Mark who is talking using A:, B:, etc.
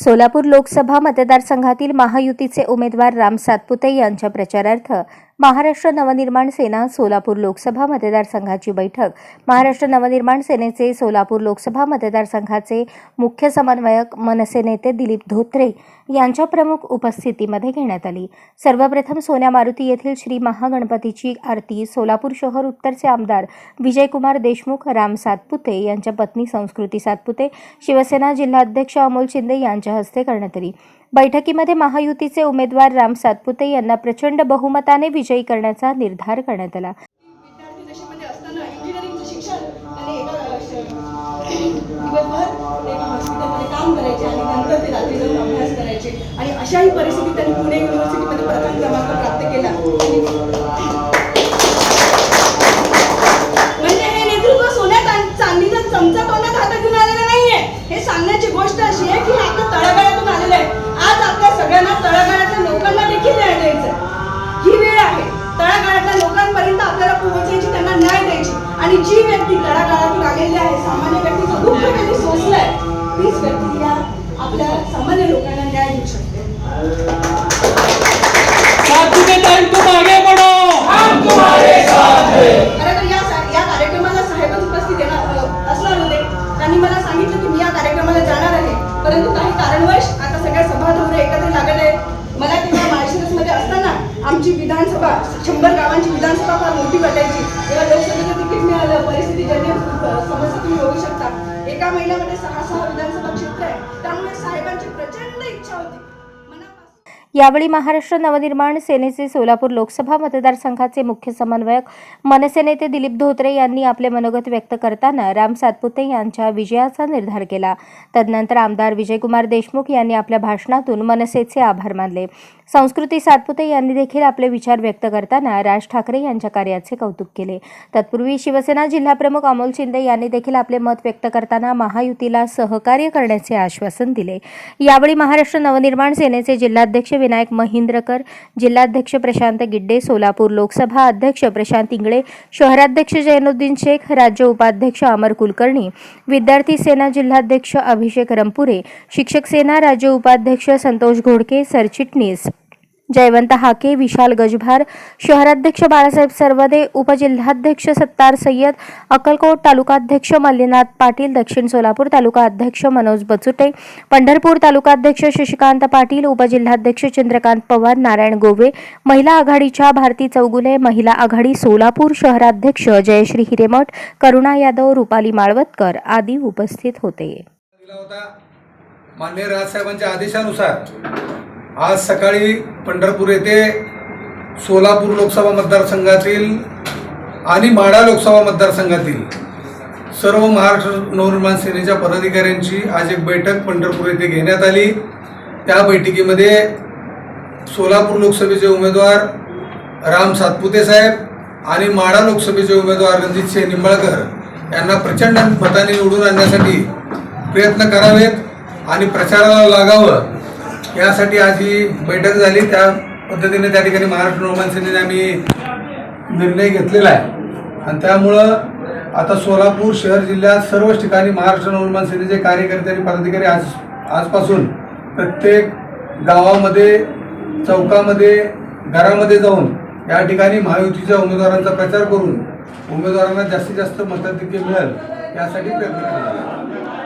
A: सोलापूर लोकसभा मतदारसंघातील महायुतीचे उमेदवार राम सातपुते यांच्या प्रचारार्थ महाराष्ट्र नवनिर्माण सेना सोलापूर लोकसभा मतदारसंघाची बैठक. महाराष्ट्र नवनिर्माण सेनेचे सोलापूर लोकसभा मतदारसंघाचे मुख्य समन्वयक मनसे नेते दिलीप धोत्रे यांच्या प्रमुख उपस्थितीमध्ये घेण्यात आली. सर्वप्रथम सोन्या मारुती येथील श्री महागणपतीची आरती सोलापूर शहर उत्तरचे आमदार विजयकुमार देशमुख राम सातपुते यांच्या पत्नी संस्कृती सातपुते शिवसेना जिल्हाध्यक्ष अमोल शिंदे यांच्या हस्ते करण्यात आली. बैठकीमध्ये महायुतीचे उमेदवार राम सातपुते यांना प्रचंड बहुमताने विजयी करण्याचा निर्धार करण्यात आला.
B: आणि आणि अशाही परिस्थितीत त्यांनी पुणे युनिव्हर्सिटीमध्ये प्रथम क्रमांक प्राप्त केला. आणि जी व्यक्ती तळागाळातून आलेली आहे सामान्य व्यक्तीचं दुःख त्यांनी सोसलंय तीच व्यक्ती या आपल्या सामान्य लोकांना न्याय देऊ शकते.
C: साथी के टाइम तुम आगे बढ़ो हम तुम्हारे साथ हैं.
B: खरं तर या कार्यक्रमाला साहेबच उपस्थित येणार अ, असणार होते. त्यांनी मला सांगितलं की मी या कार्यक्रमाला जाणार आहे. परंतु काही कारणवश आता सगळ्या एकत्र लागत आहेत मला तेव्हा माळशिरसमध्ये असताना आमची विधानसभा शंभर गावांची विधानसभा फार मोठी वाटायची तेव्हा तिकीट समस्या तुम्ही बघू शकता एका महिन्यामध्ये सहा सहा विधानसभा क्षेत्र आहे. त्यामुळे साहेबांची प्रचंड इच्छा होती.
A: यावेळी महाराष्ट्र नवनिर्माण सेनेचे सोलापूर लोकसभा मतदारसंघाचे मुख्य समन्वयक मनसे नेते दिलीप धोत्रे यांनी आपले मनोगत व्यक्त करताना राम सातपुते यांच्या विजयाचा निर्धार केला. तदनंतर आमदार विजयकुमार देशमुख यांनी आपल्या भाषणातून मनसेचे आभार मानले. संस्कृती सातपुते यांनी देखील आपले विचार व्यक्त करताना राज ठाकरे यांच्या कार्याचे कौतुक केले. तत्पूर्वी शिवसेना जिल्हाप्रमुख अमोल शिंदे यांनी देखील आपले मत व्यक्त करताना महायुतीला सहकार्य करण्याचे आश्वासन दिले. यावेळी महाराष्ट्र नवनिर्माण सेनेचे जिल्हाध्यक्ष विनायक महिंद्रकर जिल्हाध्यक्ष प्रशांत गिड्डे सोलापूर लोकसभा अध्यक्ष प्रशांत इंगळे शहराध्यक्ष जैनुद्दीन शेख राज्य उपाध्यक्ष अमर कुलकर्णी विद्यार्थी सेना जिल्हाध्यक्ष अभिषेक रंपुरे शिक्षक सेना राज्य उपाध्यक्ष संतोष घोडके सरचिटणीस जयवंत हाके विशाल गजभार शहराध्यक्ष बाळासाहेब सर्वदे उपजिल्हाध्यक्ष सत्तार सय्यद अक्कलकोट तालुकाध्यक्ष मल्लीनाथ पाटील दक्षिण सोलापूर तालुका अध्यक्ष मनोज बचुटे पंढरपूर तालुकाध्यक्ष शशिकांत पाटील उपजिल्हाध्यक्ष चंद्रकांत पवार नारायण गोवे महिला आघाडीच्या भारती चौगुले महिला आघाडी सोलापूर शहराध्यक्ष जयश्री हिरेमठ करुणा यादव रुपाली माळवतकर आदी उपस्थित
D: होते. माननीय राजसाहेबांच्या आदेशानुसार आज सकाळी पंढरपूर येथे सोलापूर लोकसभा मतदारसंघातील आणि माढा लोकसभा मतदारसंघातील सर्व महाराष्ट्र नवनिर्माण सेनेच्या पदाधिकाऱ्यांची आज एक बैठक पंढरपूर येथे घेण्यात आली. त्या बैठकीमध्ये सोलापूर लोकसभेचे उमेदवार राम सातपुते साहेब आणि माढा लोकसभेचे उमेदवार रणजितसिंह निंबाळकर यांना प्रचंड मताने निवडून आणण्यासाठी प्रयत्न करावेत आणि प्रचाराला लागावं. यासाठी आज ही बैठक झाली. त्या पद्धतीने त्या ठिकाणी महाराष्ट्र नवमान सेनेने आम्ही निर्णय घेतलेला आहे. आणि त्यामुळं आता सोलापूर शहर जिल्ह्यात सर्वच ठिकाणी महाराष्ट्र नवनिर्माण सेनेचे कार्यकर्ते आणि पदाधिकारी आज आजपासून प्रत्येक गावामध्ये चौकामध्ये घरामध्ये जाऊन या ठिकाणी महायुतीच्या उमेदवारांचा प्रचार करून उमेदवारांना जास्तीत जास्त मताधिक्य मिळेल यासाठी प्रयत्न करणार